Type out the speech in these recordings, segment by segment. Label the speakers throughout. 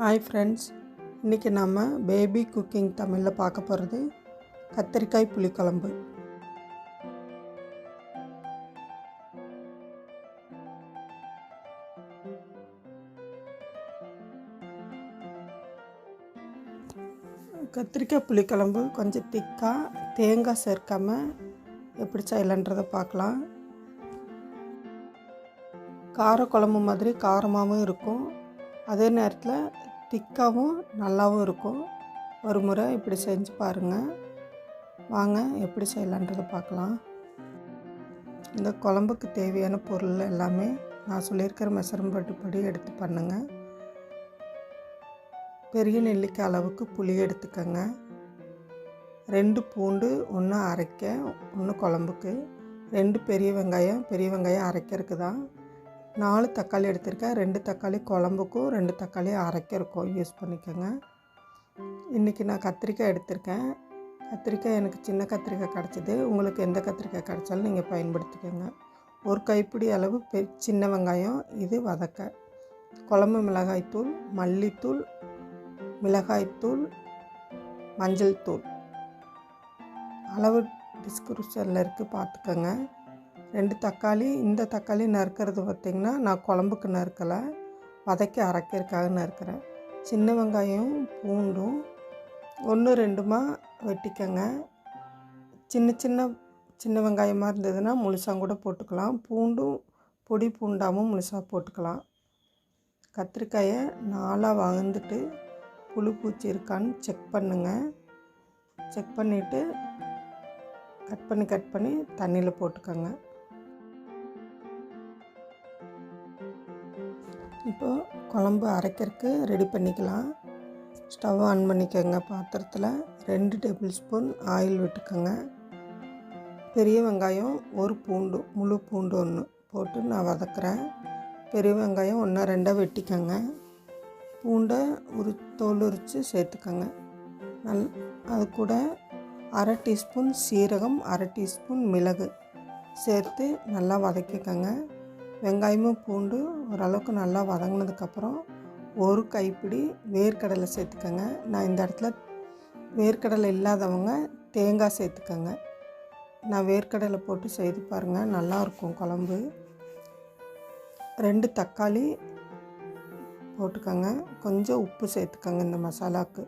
Speaker 1: Hi friends இன்றைக்கி நம்ம baby cooking தமிழில் பார்க்க போகிறது கத்திரிக்காய் புளிக்குழம்பு. கத்திரிக்காய் புளிக்குழம்பு கொஞ்சம் திக்காக தேங்காய் சேர்க்காமல் எப்படி செய்யலான்றதை பார்க்கலாம். காரக்குழம்பு மாதிரி காரமாகவும் இருக்கும். அதே நேரத்தில் திக்காகவும் நல்லாவும் இருக்கும். ஒரு முறை இப்படி செஞ்சு பாருங்கள் வாங்க எப்படி செய்யலான்றதை பார்க்கலாம். இந்த குழம்புக்கு தேவையான பொருள் எல்லாமே நான் சொல்லியிருக்கிற மெஷர்மெண்ட் படி எடுத்து பண்ணுங்கள் பெரிய நெல்லிக்காய் அளவுக்கு புளி எடுத்துக்கோங்க. ரெண்டு பூண்டு ஒன்று அரைக்க ஒன்று குழம்புக்கு. ரெண்டு பெரிய வெங்காயம் பெரிய வெங்காயம் அரைக்கிறதுக்கு தான் நாலு தக்காளி எடுத்திருக்கேன். ரெண்டு தக்காளி குழம்புக்கும் ரெண்டு தக்காளி அரைக்கிறக்கும் யூஸ் பண்ணிக்கோங்க. இன்றைக்கி நான் கத்திரிக்காய் எடுத்திருக்கேன். கத்திரிக்காய் எனக்கு சின்ன கத்திரிக்காய் கிடச்சிது. உங்களுக்கு எந்த கத்திரிக்காய் கிடச்சாலும் நீங்கள் பயன்படுத்திக்கோங்க. ஒரு கைப்பிடி அளவு பெ சின்ன வெங்காயம் இது வதக்க குழம்பு மிளகாய்த்தூள் மல்லித்தூள் மிளகாய்த்தூள் மஞ்சள் தூள். அளவு டிஸ்கிரிப்ஷனில் இருக்குது பார்த்துக்கோங்க. ரெண்டு தக்காளி இந்த தக்காளி நறுக்கிறது பார்த்திங்கன்னா நான் குழம்புக்கு நறுக்கலை. வதக்கி அரைக்கிறதுக்காக நறுக்கிறேன். சின்ன வெங்காயம் பூண்டும் ஒன்று ரெண்டுமா வெட்டிக்கங்க. சின்ன சின்ன சின்ன வெங்காயமாக இருந்ததுன்னா முழுசாக கூட போட்டுக்கலாம். பூண்டும் பொடி பூண்டாமும் முழுசாக போட்டுக்கலாம். கத்திரிக்காயை நாலாக வகுந்துட்டு புழு பூச்சி இருக்கான்னு செக் பண்ணுங்கள் செக் பண்ணிவிட்டு கட் பண்ணி கட் பண்ணி தண்ணியில் போட்டுக்கோங்க. இப்போது குழம்பு அரைக்கிறதுக்கு ரெடி பண்ணிக்கலாம். ஸ்டவ் ஆன் பண்ணிக்கோங்க பாத்திரத்தில். ரெண்டு டேபிள் ஸ்பூன் ஆயில் விட்டுக்கோங்க. பெரிய வெங்காயம் ஒரு பூண்டு முழு பூண்டு ஒன்று போட்டு நான் வதக்குறேன். பெரிய வெங்காயம் ஒன்றா ரெண்டாக வெட்டிக்கோங்க. பூண்டை உரி தோல் உரித்து சேர்த்துக்கோங்க. நல் அது கூட அரை டீஸ்பூன் சீரகம் அரை டீஸ்பூன் மிளகு சேர்த்து நல்லா வதக்கிக்கோங்க. வெங்காயமும் பூண்டு ஓரளவுக்கு நல்லா வதங்கினதுக்கப்புறம் ஒரு கைப்பிடி வேர்க்கடலை சேர்த்துக்கோங்க. நான் இந்த இடத்துல வேர்க்கடலை இல்லாதவங்க தேங்காய் சேர்த்துக்கோங்க. நான் வேர்க்கடலை போட்டு செய்து பாருங்கள் நல்லாயிருக்கும் குழம்பு. ரெண்டு தக்காளி போட்டுக்கோங்க. கொஞ்சம் உப்பு சேர்த்துக்கோங்க இந்த மசாலாவுக்கு.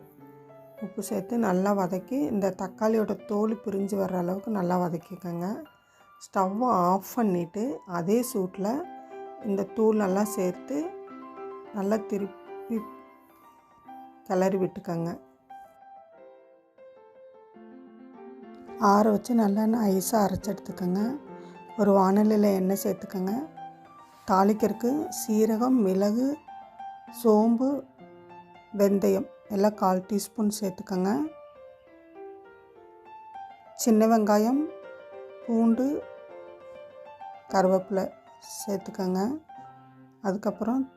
Speaker 1: உப்பு சேர்த்து நல்லா வதக்கி இந்த தக்காளியோட தோல் பிரிஞ்சு வர்ற அளவுக்கு நல்லா வதக்கிக்கோங்க. ஸ்டவ்வை ஆஃப் பண்ணிவிட்டு அதே சூட்டில் இந்த தூள் நல்லா சேர்த்து நல்லா திருப்பி கிளறி விட்டுக்கோங்க. ஆற வச்சு நல்லா ஐஸாக அரைச்சி எடுத்துக்கோங்க. ஒரு வானலியில் எண்ணெய் சேர்த்துக்கோங்க. தாளிக்கிறதுக்கு சீரகம் மிளகு சோம்பு வெந்தயம் எல்லாம் கால் டீஸ்பூன் சேர்த்துக்கோங்க. சின்ன வெங்காயம் பூண்டு கருவேப்பிலை சேர்த்துக்கோங்க. அதுக்கப்புறம்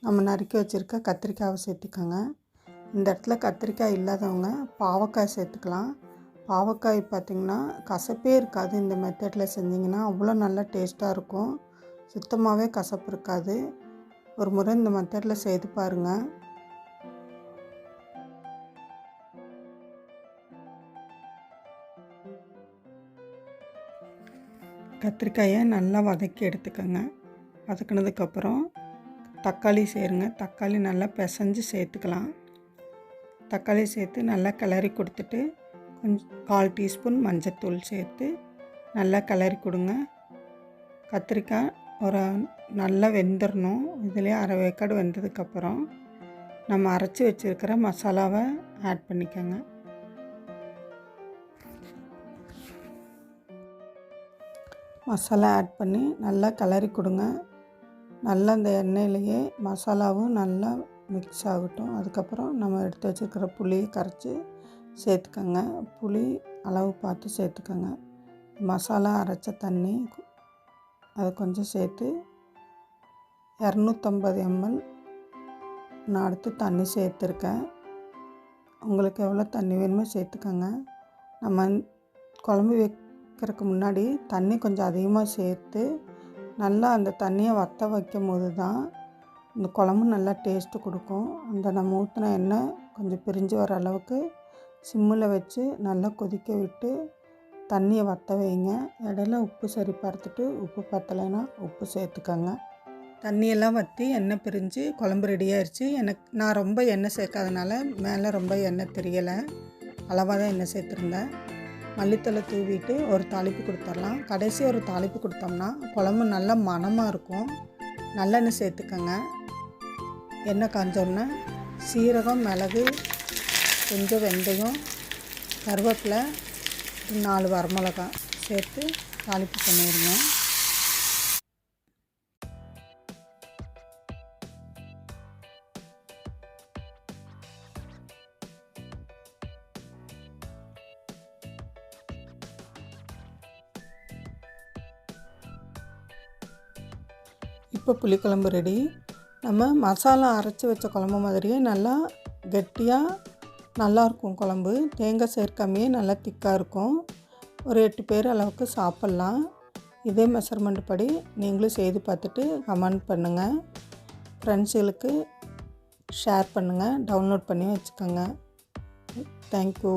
Speaker 1: நம்ம நறுக்கி வச்சுருக்க கத்திரிக்காவை சேர்த்துக்கோங்க. இந்த இடத்துல கத்திரிக்காய் இல்லாதவங்க பாவக்காய் சேர்த்துக்கலாம். பாவக்காய் பார்த்திங்கன்னா கசப்பே இருக்காது. இந்த மெத்தடில் செஞ்சிங்கன்னா அவ்வளோ நல்லா டேஸ்ட்டாக இருக்கும். சுத்தமாகவே கசப்பு இருக்காது. ஒரு முறை இந்த மெத்தடில் செய்து பாருங்கள் கத்திரிக்காயை நல்லா வதக்கி எடுத்துக்கோங்க. வதக்கினதுக்கப்புறம் தக்காளி சேருங்க. தக்காளி நல்லா பிசைஞ்சு சேர்த்துக்கலாம். தக்காளி சேர்த்து நல்லா கிளறி கொடுத்துட்டு கொஞ்சம் கால் டீஸ்பூன் மஞ்சத்தூள் சேர்த்து நல்லா கிளறி கொடுங்க. கத்திரிக்காய் ஒரு நல்லா வெந்துடணும் இதுலேயே அரை வேக்காடு வெந்ததுக்கப்புறம் நம்ம அரைச்சி வச்சுருக்கிற மசாலாவை ஆட் பண்ணிக்கோங்க. மசாலா ஆட் பண்ணி நல்லா கிளறி கொடுங்க. நல்லா அந்த எண்ணெயிலேயே மசாலாவும் நல்லா மிக்ஸ் ஆகட்டும். அதுக்கப்புறம் நம்ம எடுத்து வச்சுருக்கிற புளியை கரைச்சி சேர்த்துக்கோங்க. புளி அளவு பார்த்து சேர்த்துக்கோங்க. மசாலா அரைச்ச தண்ணி அதை கொஞ்சம் சேர்த்து இரநூத்தம்பது எம்எல் நான் அடுத்து தண்ணி சேர்த்துருக்கேன். உங்களுக்கு எவ்வளோ தண்ணி வேணுமோ சேர்த்துக்கோங்க. நம்ம குழம்பு வைக்கிறதுக்கு முன்னாடி தண்ணி கொஞ்சம் அதிகமாக சேர்த்து நல்லா அந்த தண்ணியை வற்ற வைக்கும் போது தான் இந்த குழம்பு நல்லா டேஸ்ட்டு கொடுக்கும். அந்த நம்ம ஊற்றின எண்ணெய் கொஞ்சம் பிரிஞ்சு வர அளவுக்கு சிம்மில் வச்சு நல்லா கொதிக்க விட்டு தண்ணியை வற்ற வைங்க. இடையில உப்பு சரி பார்த்துட்டு உப்பு பத்தலைன்னா உப்பு சேர்த்துக்கோங்க. தண்ணியெல்லாம் வற்றி எண்ணெய் பிரிஞ்சு குழம்பு ரெடி ஆயிடுச்சு எனக்கு நான் ரொம்ப எண்ணெய் சேர்க்காதனால மேலே ரொம்ப எண்ணெய் தெரியலை. அளவாக தான் எண்ணெய் சேர்த்துருந்தேன். மல்லித்தலை தூவிட்டு ஒரு தாளிப்பு கொடுத்துடலாம் கடைசி ஒரு தாளிப்பு கொடுத்தோம்னா குழம்பு நல்லா மணமாக இருக்கும். நல்லெண்ணெய் சேர்த்துக்கோங்க. எண்ணெய் காஞ்சோடனே சீரகம் மிளகு கொஞ்சம் வெந்தயம் கருவேப்பிலை நாலு வரமிளகாய் சேர்த்து தாளிப்பு பண்ணிடுங்க. இப்போ புளிக்குழம்பு ரெடி நம்ம மசாலா அரைச்சி வச்ச குழம்பு மாதிரியே நல்லா கெட்டியாக நல்லாயிருக்கும் குழம்பு. தேங்காய் சேர்க்காமையே நல்லா திக்காக இருக்கும். ஒரு எட்டு பேர் அளவுக்கு சாப்பிட்லாம். இதே மெஷர்மெண்ட் படி நீங்களும் செய்து பார்த்துட்டு கமெண்ட் பண்ணுங்கள் ஃப்ரெண்ட்ஸுகளுக்கு ஷேர் பண்ணுங்கள் டவுன்லோட் பண்ணி வச்சுக்கோங்க. தேங்க்யூ